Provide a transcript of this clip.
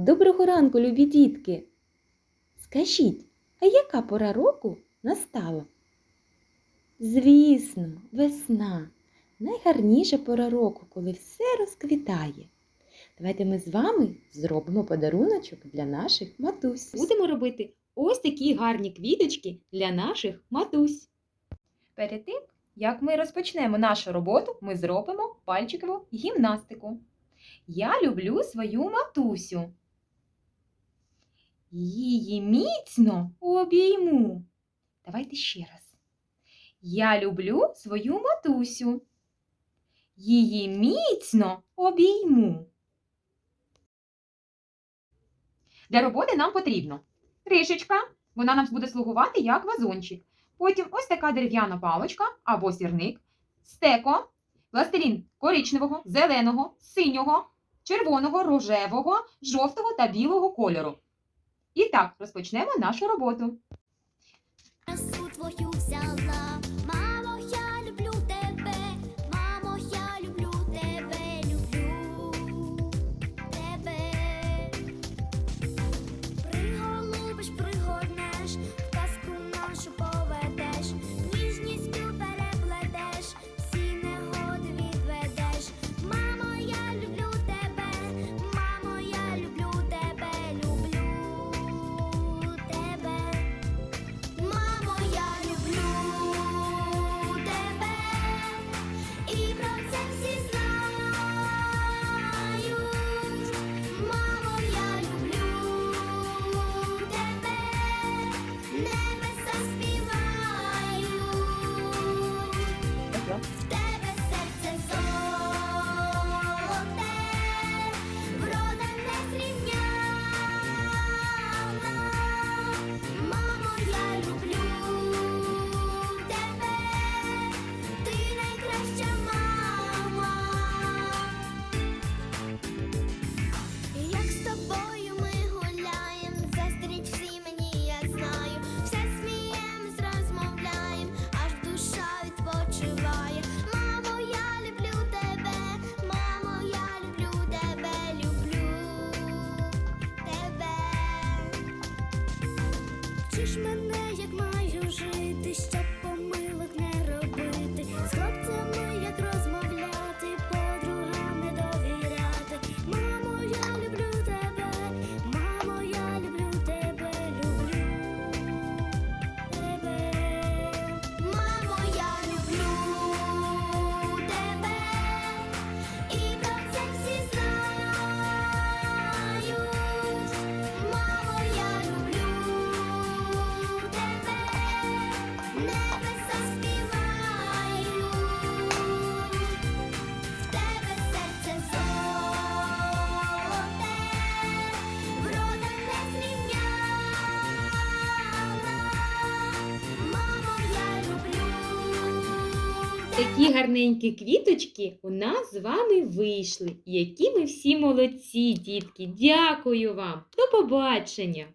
Доброго ранку, любі дітки. Скажіть, а яка пора року настала? Звісно, весна. Найгарніша пора року, коли все розквітає. Давайте ми з вами зробимо подаруночок для наших матусь. Будемо робити ось такі гарні квіточки для наших матусь. Перед тим, як ми розпочнемо нашу роботу, ми зробимо пальчикову гімнастику. Я люблю свою матусю. Її міцно обійму. Давайте ще раз. Я люблю свою матусю. Її міцно обійму. Для роботи нам потрібно кришечка, вона нам буде слугувати як вазончик. Потім ось така дерев'яна палочка або сірник, стеко, пластилін коричневого, зеленого, синього, червоного, рожевого, жовтого та білого кольору. І так, розпочнемо нашу роботу. Красу твою взяла, Такі гарненькі квіточки у нас з вами вийшли. Які ми всі молодці, дітки. Дякую вам. До побачення!